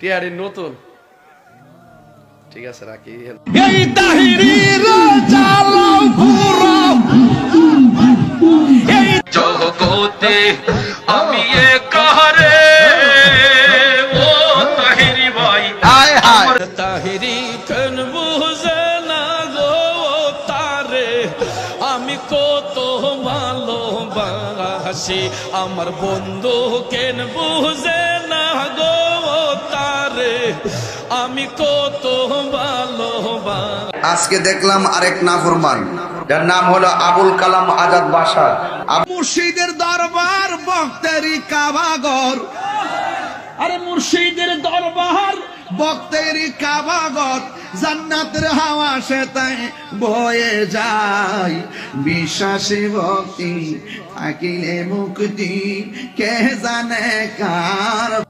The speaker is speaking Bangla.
টিয়ারি নতুন। ঠিক আছে রাখি। এই তাহিরির চালাও পুরো এই জগতে আমি একারে ও তাহিরি ভাই। হায় হায়। তাহিরি কেন বুঝে না গো তারে। আমি কত ভালোবাসি। আমার বন্ধু কেন বুঝে আমি কত ভালোবাসি আজকে দেখলাম আরেক নাফরমান যার নাম হলো আবুল কালাম আজাদ বাসা মুর্শিদের দরবার বক্তেরি কাবাগর। আরে মুর্শিদের দরবার। বক্তেরি কাবাগর জান্নাতের হাওয়া সে তাই বয়ে যায়। বিশ্বাসী ভক্তি থাকিলে মুক্তি কে জানে কার?